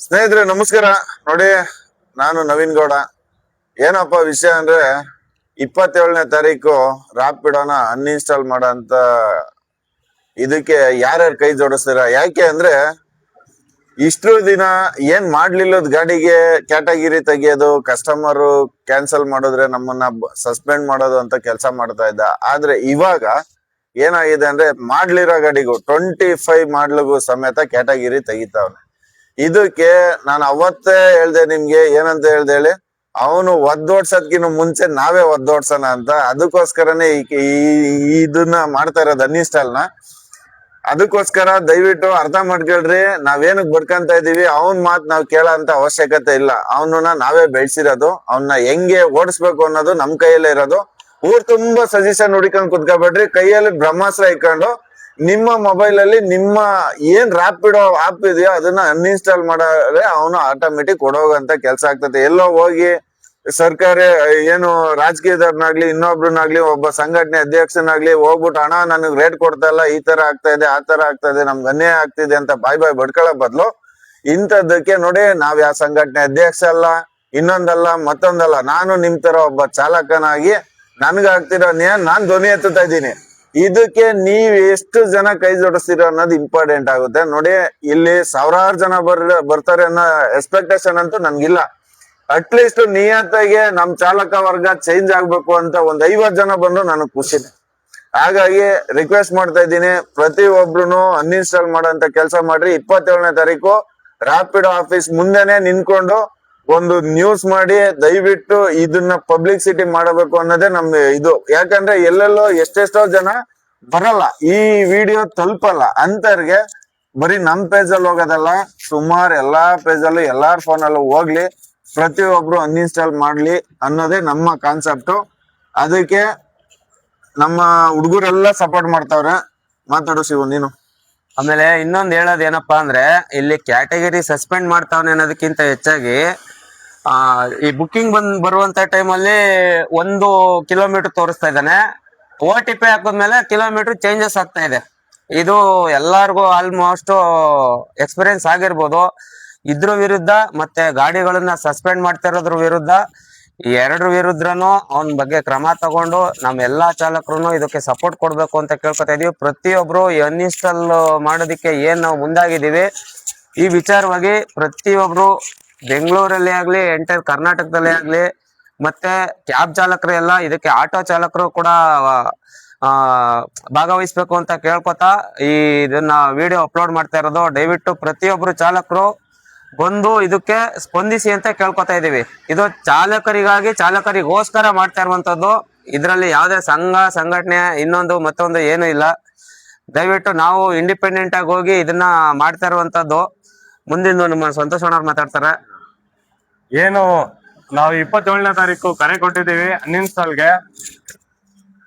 ಸ್ನೇಹಿತರೆ, ನಮಸ್ಕಾರ. ನೋಡಿ, ನಾನು ನವೀನ್ ಗೌಡ. ಏನಪ್ಪ ವಿಷಯ ಅಂದ್ರೆ, ಇಪ್ಪತ್ತೇಳನೇ ತಾರೀಕು ರಾಪಿಡೋನ ಅನ್ಇನ್ಸ್ಟಾಲ್ ಮಾಡೋ ಅಂತ ಇದಕ್ಕೆ ಯಾರ್ಯಾರು ಕೈ ಜೋಡಿಸ್ತೀರ? ಯಾಕೆ ಅಂದ್ರೆ ಇಷ್ಟು ದಿನ ಏನ್ ಮಾಡ್ಲಿಲ್ಲದ ಗಾಡಿಗೆ ಕ್ಯಾಟಗಿರಿ ತೆಗಿಯೋದು ಕಸ್ಟಮರ್ ಕ್ಯಾನ್ಸಲ್ ಮಾಡಿದ್ರೆ ನಮ್ಮನ್ನ ಸಸ್ಪೆಂಡ್ ಮಾಡೋದು ಅಂತ ಕೆಲಸ ಮಾಡ್ತಾ ಇದ್ದ. ಆದ್ರೆ ಇವಾಗ ಏನಾಗಿದೆ ಅಂದ್ರೆ, ಮಾಡ್ಲಿರೋ ಗಾಡಿಗೂ ಟ್ವೆಂಟಿ ಫೈವ್ ಮಾಡ್ಲಿಗೂ ಸಮೇತ ಕ್ಯಾಟಗಿರಿ ತೆಗಿತಾವನೆ. ಇದಕ್ಕೆ ನಾನು ಅವತ್ತೇ ಹೇಳ್ದೆ ನಿಮ್ಗೆ, ಏನಂತ ಹೇಳ್ದೆ ಹೇಳಿ, ಅವನು ಒದ್ದೋಡ್ಸೋದ್ಕಿನ್ನ ಮುಂಚೆ ನಾವೇ ಒದ್ದೋಡ್ಸೋಣ ಅಂತ, ಅದಕ್ಕೋಸ್ಕರನೇ ಈ- ಇದನ್ನ ಮಾಡ್ತಾ ಇರೋದು ಅನ್ಇನ್ಸ್ಟಾಲ್ನ ಅದಕ್ಕೋಸ್ಕರ ದಯವಿಟ್ಟು ಅರ್ಥ ಮಾಡ್ಕೊಳ್ರಿ ನಾವೇನಕ್ ಬಡ್ಕಂತ ಇದೀವಿ, ಅವನ್ ಮಾತ್ ನಾವ್ ಕೇಳೋ ಅಂತ ಅವಶ್ಯಕತೆ ಇಲ್ಲ. ಅವನನ್ನ ನಾವೇ ಬೆಳ್ಸಿರೋದು ಅವನ್ನ ಹೆಂಗೆ ಓಡಿಸ್ಬೇಕು ಅನ್ನೋದು ನಮ್ ಕೈಯಲ್ಲೇ ಇರೋದು. ಊರ್ ತುಂಬಾ ಸಜೆಷನ್ ಹುಡಿಕೊಂಡ್ ಕುತ್ಕೋಬೇಡ್ರಿ, ಕೈಯಲ್ಲಿ ಬ್ರಹ್ಮಾಸ್ತ್ರ ಇಟ್ಕೊಂಡು ನಿಮ್ಮ ಮೊಬೈಲ್ ಅಲ್ಲಿ ನಿಮ್ಮ ಏನ್ ರ್ಯಾಪಿಡೋ ಆಪ್ ಇದೆಯೋ ಅದನ್ನ ಅನ್ಇನ್ಸ್ಟಾಲ್ ಮಾಡಿದ್ರೆ ಅವನು ಆಟೋಮೆಟಿಕ್ ಕೊಡೋಗಂತ ಕೆಲಸ ಆಗ್ತದೆ. ಎಲ್ಲೋ ಹೋಗಿ ಸರ್ಕಾರ, ಏನು ರಾಜಕೀಯದವ್ರನ್ನಾಗ್ಲಿ, ಇನ್ನೊಬ್ರನ್ನಾಗ್ಲಿ, ಒಬ್ಬ ಸಂಘಟನೆ ಅಧ್ಯಕ್ಷನಾಗ್ಲಿ ಹೋಗ್ಬಿಟ್ಟು ಹಣ ನನಗ್ ರೇಟ್ ಕೊಡ್ತಾ ಇಲ್ಲ, ಈ ತರ ಆಗ್ತಾ ಇದೆ, ಆ ತರ ಆಗ್ತಾ ಇದೆ, ನಮ್ಗೆ ಅನ್ಯಾಯ ಆಗ್ತಿದೆ ಅಂತ ಬಾಯ್ ಬಾಯ್ ಬಡ್ಕೊಳ್ಳೋ ಬದ್ಲು ಇಂಥದ್ದಕ್ಕೆ ನೋಡಿ, ನಾವ್ ಯಾವ ಸಂಘಟನೆ ಅಧ್ಯಕ್ಷ ಅಲ್ಲ, ಇನ್ನೊಂದಲ್ಲ, ಮತ್ತೊಂದಲ್ಲ, ನಾನು ನಿಮ್ ತರ ಒಬ್ಬ ಚಾಲಕನಾಗಿ ನನ್ಗಾಗ್ತಿರೋ ನ್ಯಾಯ ನಾನ್ ಧ್ವನಿ ಎತ್ತುತ್ತಾ ಇದ್ದೀನಿ. ಇದಕ್ಕೆ ನೀವ್ ಎಷ್ಟು ಜನ ಕೈ ಜೋಡಿಸ್ತೀರ ಅನ್ನೋದು ಇಂಪಾರ್ಟೆಂಟ್ ಆಗುತ್ತೆ. ನೋಡಿ, ಇಲ್ಲಿ ಸಾವಿರಾರು ಜನ ಬರ್ ಬರ್ತಾರೆ ಅನ್ನೋ ಎಕ್ಸ್ಪೆಕ್ಟೇಷನ್ ಅಂತೂ ನನ್ಗಿಲ್ಲ ಅಟ್ಲೀಸ್ಟ್ ನಿಯತ್ತಾಗೆ ನಮ್ ಚಾಲಕ ವರ್ಗ ಚೇಂಜ್ ಆಗ್ಬೇಕು ಅಂತ ಒಂದ್ ಐವತ್ ಜನ ಬಂದ್ರು ನನಗ್ ಖುಷಿ ಹಾಗಾಗಿ ರಿಕ್ವೆಸ್ಟ್ ಮಾಡ್ತಾ ಇದ್ದೀನಿ, ಪ್ರತಿ ಒಬ್ರು ಅನ್ಇನ್ಸ್ಟಾಲ್ ಮಾಡೋಂತ ಕೆಲಸ ಮಾಡ್ರಿ. ಇಪ್ಪತ್ತೇಳನೇ ತಾರೀಕು ರಾಪಿಡ್ ಆಫೀಸ್ ಮುಂದೆನೆ ನಿಂತ್ಕೊಂಡು ಒಂದು ನ್ಯೂಸ್ ಮಾಡಿ ದಯವಿಟ್ಟು ಇದನ್ನ ಪಬ್ಲಿಸಿಟಿ ಮಾಡಬೇಕು ಅನ್ನೋದೇ ನಮ್ ಇದು. ಯಾಕಂದ್ರೆ ಎಲ್ಲೆಲ್ಲೋ ಎಷ್ಟೆಷ್ಟೋ ಜನ ಬರಲ್ಲ. ಈ ವಿಡಿಯೋ ತಲುಪಲ್ಲ. ಅಂತರ್ಗೆ ಬರೀ ನಮ್ ಪೇಜ್ ಅಲ್ಲಿ ಹೋಗೋದಲ್ಲ, ಸುಮಾರು ಎಲ್ಲಾ ಪೇಜ್ ಅಲ್ಲೂ, ಎಲ್ಲಾರ್ ಫೋನ್ ಅಲ್ಲೂ ಹೋಗ್ಲಿ, ಪ್ರತಿಯೊಬ್ರು ಅನ್ಇನ್ಸ್ಟಾಲ್ ಮಾಡ್ಲಿ ಅನ್ನೋದೇ ನಮ್ಮ ಕಾನ್ಸೆಪ್ಟ್ ಅದಕ್ಕೆ ನಮ್ಮ ಹುಡುಗರೆಲ್ಲ ಸಪೋರ್ಟ್ ಮಾಡ್ತಾವ್ರೆ. ಮಾತಾಡು ಶಿವು, ನೀನು. ಆಮೇಲೆ ಇನ್ನೊಂದು ಹೇಳೋದ್ ಏನಪ್ಪಾ ಅಂದ್ರೆ, ಇಲ್ಲಿ ಕ್ಯಾಟಗರಿ ಸಸ್ಪೆಂಡ್ ಮಾಡ್ತಾವನೆ ಅನ್ನೋದಕ್ಕಿಂತ ಹೆಚ್ಚಾಗಿ ಆ, ಈ ಬುಕ್ಕಿಂಗ್ ಬಂದ್, ಬರುವಂತ ಟೈಮಲ್ಲಿ ಒಂದು ಕಿಲೋಮೀಟರ್ ತೋರಿಸ್ತಾ ಇದ್ದಾನೆ. ಓ ಟಿ ಪಿ ಹಾಕಿದ್ಮೇಲೆ ಕಿಲೋಮೀಟರ್ ಚೇಂಜಸ್ ಆಗ್ತಾ ಇದೆ. ಇದು ಎಲ್ಲಾರ್ಗೂ ಆಲ್ಮೋಸ್ಟ್ ಎಕ್ಸ್ಪೀರಿಯನ್ಸ್ ಆಗಿರ್ಬೋದು. ಇದ್ರ ವಿರುದ್ಧ ಮತ್ತೆ ಗಾಡಿಗಳನ್ನ ಸಸ್ಪೆಂಡ್ ಮಾಡ್ತಾ ಇರೋದ್ರ ವಿರುದ್ಧ ಎರಡರ ವಿರುದ್ಧನೂ ಅವನ ಬಗ್ಗೆ ಕ್ರಮ ತಗೊಂಡು ನಮ್ಮ ಎಲ್ಲಾ ಚಾಲಕರು ಇದಕ್ಕೆ ಸಪೋರ್ಟ್ ಕೊಡ್ಬೇಕು ಅಂತ ಕೇಳ್ಕೊತಾ ಇದೀವಿ. ಪ್ರತಿಯೊಬ್ರು ಅನ್ಇನ್ಸ್ಟಾಲ್ ಮಾಡೋದಕ್ಕೆ ಏನ್ ನಾವು ಮುಂದಾಗಿದ್ದೀವಿ. ಈ ವಿಚಾರವಾಗಿ ಪ್ರತಿಯೊಬ್ರು ಬೆಂಗಳೂರಲ್ಲಿ ಆಗ್ಲಿ ಎಂಟೈರ್ ಕರ್ನಾಟಕದಲ್ಲೇ ಆಗ್ಲಿ, ಮತ್ತೆ ಕ್ಯಾಬ್ ಚಾಲಕರು ಎಲ್ಲ, ಇದಕ್ಕೆ ಆಟೋ ಚಾಲಕರು ಕೂಡ, ಆ, ಭಾಗವಹಿಸ್ಬೇಕು ಅಂತ ಕೇಳ್ಕೊತಾ ಈ ಇದನ್ನ ವಿಡಿಯೋ ಅಪ್ಲೋಡ್ ಮಾಡ್ತಾ ಇರೋದು. ದಯವಿಟ್ಟು ಪ್ರತಿಯೊಬ್ರು ಚಾಲಕರು ಬಂದು ಇದಕ್ಕೆ ಸ್ಪಂದಿಸಿ ಅಂತ ಕೇಳ್ಕೊತಾ ಇದೀವಿ ಇದು ಚಾಲಕರಿಗಾಗಿ, ಚಾಲಕರಿಗೋಸ್ಕರ ಮಾಡ್ತಾ ಇರುವಂತದ್ದು ಇದರಲ್ಲಿ ಯಾವುದೇ ಸಂಘ, ಸಂಘಟನೆ, ಇನ್ನೊಂದು, ಮತ್ತೊಂದು ಏನು ಇಲ್ಲ. ದಯವಿಟ್ಟು ನಾವು ಇಂಡಿಪೆಂಡೆಂಟ್ ಆಗಿ ಹೋಗಿ ಇದನ್ನ ಮಾಡ್ತಾ ಇರುವಂತದ್ದು ಮುಂದಿನ ನಮ್ಮ ಸಂತೋಷ್ ಅವ್ರು ಮಾತಾಡ್ತಾರೆ. ಏನು, ನಾವು ಇಪ್ಪತ್ತೇಳನೇ ತಾರೀಕು ಕರೆ ಕೊಟ್ಟಿದ್ದೀವಿ ಅನ್ಇನ್ಸ್ಟಾಲ್ಗೆ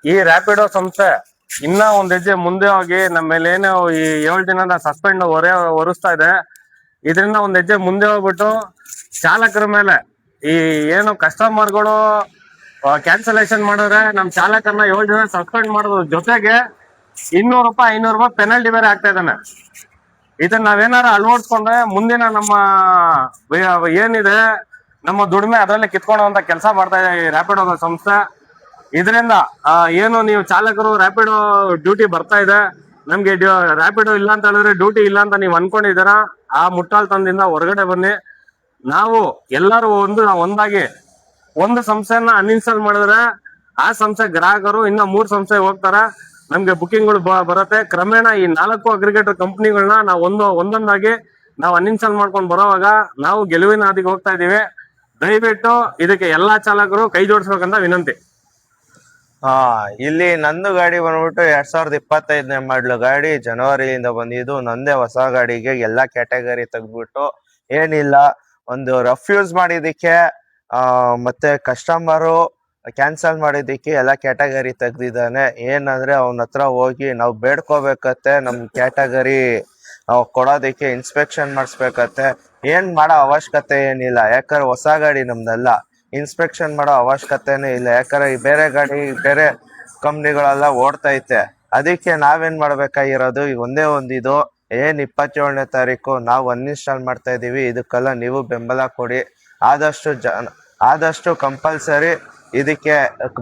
ಈ ರ್ಯಾಪಿಡೋ ಸಂಸ್ಥೆ ಇನ್ನ ಒಂದ್ ಹೆಜ್ಜೆ ಮುಂದೆ ಹೋಗಿ ನಮ್ಮ ಮೇಲೆ ಏನು ಈ ಏಳು ದಿನದ ಸಸ್ಪೆಂಡ್ ಹೊರೆ, ಹೊರಿಸ್ತಾ ಇದೆ. ಇದರಿಂದ ಒಂದ್ ಹೆಜ್ಜೆ ಮುಂದೆ ಹೋಗ್ಬಿಟ್ಟು ಚಾಲಕರ ಮೇಲೆ ಈ ಏನು ಕಸ್ಟಮರ್ಗಳು ಕ್ಯಾನ್ಸಲೇಷನ್ ಮಾಡಿದ್ರೆ ನಮ್ ಚಾಲಕರನ್ನ ಏಳು ದಿನ ಸಸ್ಪೆಂಡ್ ಮಾಡೋದ್ರ ಜೊತೆಗೆ ಇನ್ನೂರು ರೂಪಾಯಿ, ಐನೂರು ರೂಪಾಯಿ ಪೆನಲ್ಟಿ ಬೇರೆ ಆಗ್ತಾ ಇದ್ದಾನೆ. ಇದನ್ನ ನಾವೇನಾರ ಅಳವಡಿಸ್ಕೊಂಡ್ರೆ ಮುಂದಿನ ನಮ್ಮ ಏನಿದೆ, ನಮ್ಮ ದುಡಿಮೆ ಅದರಲ್ಲಿ ಕಿತ್ಕೊಳ್ಳುವಂತ ಕೆಲಸ ಮಾಡ್ತಾ ಇದೆ ಈ ರ್ಯಾಪಿಡೋ ಸಂಸ್ಥೆ. ಇದರಿಂದ ಏನು ನೀವು ಚಾಲಕರು ರ್ಯಾಪಿಡೋ ಡ್ಯೂಟಿ ಬರ್ತಾ ಇದೆ. ನಮ್ಗೆ ರ್ಯಾಪಿಡೋ ಇಲ್ಲ ಅಂತ ಹೇಳಿದ್ರೆ ಡ್ಯೂಟಿ ಇಲ್ಲ ಅಂತ ನೀವು ಅನ್ಕೊಂಡಿದ್ದೀರಾ, ಆ ಮುಟ್ಟಾಳ್ತನದಿಂದ ಹೊರಗಡೆ ಬನ್ನಿ. ನಾವು ಎಲ್ಲರೂ ಒಂದು ಒಂದಾಗಿ ಒಂದು ಸಂಸ್ಥೆಯನ್ನ ಅನ್ಇನ್ಸ್ಟಾಲ್ ಮಾಡಿದ್ರೆ, ಆ ಸಂಸ್ಥೆ ಗ್ರಾಹಕರು ಇನ್ನ ಮೂರ್ ಸಂಸ್ಥೆ ಹೋಗ್ತಾರ. ನಮ್ಗೆ ಬುಕಿಂಗ್ಗಳು ಬರುತ್ತೆ. ಕ್ರಮೇಣ ಈ ನಾಲ್ಕು ಅಗ್ರಿಗೇಟರ್ ಕಂಪ್ನಿಗಳನ್ನ ನಾವು ಒಂದು ಒಂದೊಂದಾಗಿ ನಾವು ಅನ್ಇನ್ಸ್ಟಾಲ್ ಮಾಡ್ಕೊಂಡು ಬರೋವಾಗ ನಾವು ಗೆಲುವಿನ ಹಾದಿಗೆ ಹೋಗ್ತಾ ಇದ್ದೀವಿ. ದಯವಿಟ್ಟು ಇದಕ್ಕೆ ಎಲ್ಲಾ ಚಾಲಕರು ಕೈ ಜೋಡಿಸ್ಬೇಕಂತ ವಿನಂತಿ. ಹಾ, ಇಲ್ಲಿ ನಂದು ಗಾಡಿ ಬಂದ್ಬಿಟ್ಟು ಎರಡ್ ಸಾವಿರದ ಇಪ್ಪತ್ತೈದನೇ ಮಾಡ್ಲು ಗಾಡಿ. ಜನವರಿಯಿಂದ ಬಂದಿದ್ದು ನಂದೇ ಹೊಸ ಗಾಡಿಗೆ ಎಲ್ಲಾ ಕ್ಯಾಟಗರಿ ತೆಗ್ದ್ಬಿಟ್ಟು ಏನಿಲ್ಲ, ಒಂದು ರಫ್ಯೂಸ್ ಮಾಡಿದಕ್ಕೆ ಮತ್ತೆ ಕಸ್ಟಮರು ಕ್ಯಾನ್ಸಲ್ ಮಾಡಿದ್ದಕ್ಕೆ ಎಲ್ಲ ಕ್ಯಾಟಗರಿ ತೆಗ್ದಿದ್ದಾನೆ. ಏನಂದ್ರೆ ಅವನ ಹತ್ರ ಹೋಗಿ ನಾವು ಬೇಡ್ಕೋಬೇಕತ್ತೆ, ನಮ್ ಕ್ಯಾಟಗರಿ ನಾವು ಕೊಡೋದಕ್ಕೆ ಇನ್ಸ್ಪೆಕ್ಷನ್ ಮಾಡಿಸ್ಬೇಕತ್ತೆ. ಏನ್ ಮಾಡೋ ಅವಶ್ಯಕತೆ ಏನಿಲ್ಲ. ಯಾಕಂದ್ರೆ ಹೊಸ ಗಾಡಿ ನಮ್ದಲ್ಲ. ಇನ್ಸ್ಪೆಕ್ಷನ್ ಮಾಡೋ ಅವಶ್ಯಕತೆನೇ ಇಲ್ಲ. ಯಾಕಂದ್ರೆ ಈ ಬೇರೆ ಗಾಡಿ, ಬೇರೆ ಕಂಪ್ನಿಗಳೆಲ್ಲ ಓಡ್ತೈತೆ. ಅದಕ್ಕೆ ನಾವೇನ್ ಮಾಡ್ಬೇಕಾಗಿರೋದು? ಈಗ ಒಂದೇ ಒಂದಿದು ಏನ್ ಇಪ್ಪತ್ತೇಳನೇ ತಾರೀಕು ನಾವು ಅನ್ಇನ್ಸ್ಟಾಲ್ ಮಾಡ್ತಾ ಇದೀವಿ. ಇದಕ್ಕೆಲ್ಲ ನೀವು ಬೆಂಬಲ ಕೊಡಿ. ಆದಷ್ಟು ಜನ, ಆದಷ್ಟು ಕಂಪಲ್ಸರಿ ಇದಕ್ಕೆ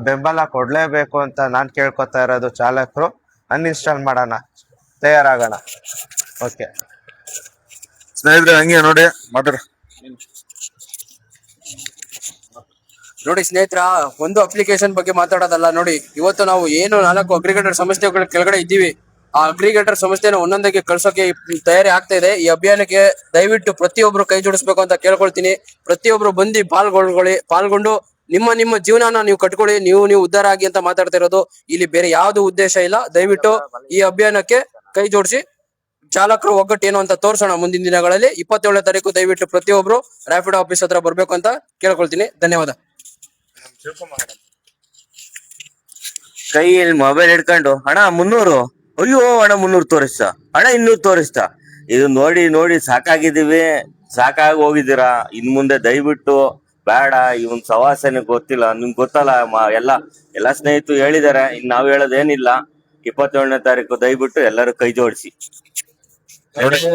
ಬೆಂಬಲ ಕೊಡಲೇಬೇಕು ಅಂತ ನಾನು ಕೇಳ್ಕೊತಾ ಇರೋದು ಚಾಲಕರು. ಅನ್ಇನ್ಸ್ಟಾಲ್ ಮಾಡೋಣ. ತಯಾರಾಗೋಣ. ಓಕೆ ಸ್ನೇಹಿತರೆ ಹಂಗೆ ನೋಡಿ ಮಾತಾಡ. ನೋಡಿ ಸ್ನೇಹಿತರ ಒಂದು ಅಪ್ಲಿಕೇಶನ್ ಬಗ್ಗೆ ಮಾತಾಡೋದಲ್ಲ ನೋಡಿ ಇವತ್ತು ನಾವು ಏನು ನಾಲ್ಕು ಅಗ್ರಿಗೇಟರ್ ಸಂಸ್ಥೆಗಳ ಕೆಳಗಡೆ ಇದ್ದೀವಿ. ಆ ಅಗ್ರಿಗೇಟರ್ ಸಂಸ್ಥೆನ ಒಂದೊಂದಕ್ಕೆ ಕಳ್ಸೋಕೆ ತಯಾರಿ ಆಗ್ತಾ ಇದೆ. ಈ ಅಭಿಯಾನಕ್ಕೆ ದಯವಿಟ್ಟು ಪ್ರತಿಯೊಬ್ರು ಕೈ ಜೋಡಿಸ್ಬೇಕು ಅಂತ ಕೇಳ್ಕೊಳ್ತೀನಿ. ಪ್ರತಿಯೊಬ್ರು ಬಂದು ಪಾಲ್ಗೊಳ್ಕೊಳ್ಳಿ ಪಾಲ್ಗೊಂಡು ನಿಮ್ಮ ನಿಮ್ಮ ಜೀವನನ ನೀವು ಕಟ್ಕೊಳ್ಳಿ ನೀವು ನೀವು ಉದ್ಧಾರ ಆಗಿ ಅಂತ ಮಾತಾಡ್ತಾ ಇರೋದು ಇಲ್ಲಿ ಬೇರೆ ಯಾವ್ದು ಉದ್ದೇಶ ಇಲ್ಲ. ದಯವಿಟ್ಟು ಈ ಅಭಿಯಾನಕ್ಕೆ ಕೈ ಜೋಡಿಸಿ. ಚಾಲಕರು ಒಗ್ಗಟ್ಟು ಏನು ಅಂತ ತೋರ್ಸೋಣ ಮುಂದಿನ ದಿನಗಳಲ್ಲಿ. ಇಪ್ಪತ್ತೇಳನೇ ತಾರೀಕು ದಯವಿಟ್ಟು ಪ್ರತಿಯೊಬ್ರು ರ್ಯಾಪಿಡ್ ಆಫೀಸ್ ಹತ್ರ ಬರ್ಬೇಕು ಅಂತ ಕೇಳ್ಕೊಳ್ತೀನಿ. ಧನ್ಯವಾದ. ಕೈಯಲ್ಲಿ ಮೊಬೈಲ್ ಹಿಡ್ಕೊಂಡು ಅಣ್ಣ ಮುನ್ನೂರು. ಅಯ್ಯೋ ಅಣ್ಣ ಮುನ್ನೂರು ತೋರಿಸ್ತಾ. ಅಣ್ಣ ಇನ್ನೂರು ತೋರಿಸ್ತಾ. ಇದು ನೋಡಿ ನೋಡಿ ಸಾಕಾಗಿದ್ದೀವಿ. ಸಾಕಾಗಿ ಹೋಗಿದ್ದೀರಾ. ಇನ್ ಮುಂದೆ ದಯವಿಟ್ಟು ಬೇಡ, ಇವನ್ ಸವಾಸನೆ ಗೊತ್ತಿಲ್ಲ, ನಿಮ್ಗೆ ಗೊತ್ತಲ್ಲ ಎಲ್ಲ ಎಲ್ಲ ಸ್ನೇಹಿತರು ಹೇಳಿದಾರೆ, ಇನ್ ನಾವ್ ಹೇಳೋದೇನಿಲ್ಲ. ಇಪ್ಪತ್ತೇಳನೇ ತಾರೀಕು ದಯವಿಟ್ಟು ಎಲ್ಲರೂ ಕೈ ಜೋಡಿಸಿ.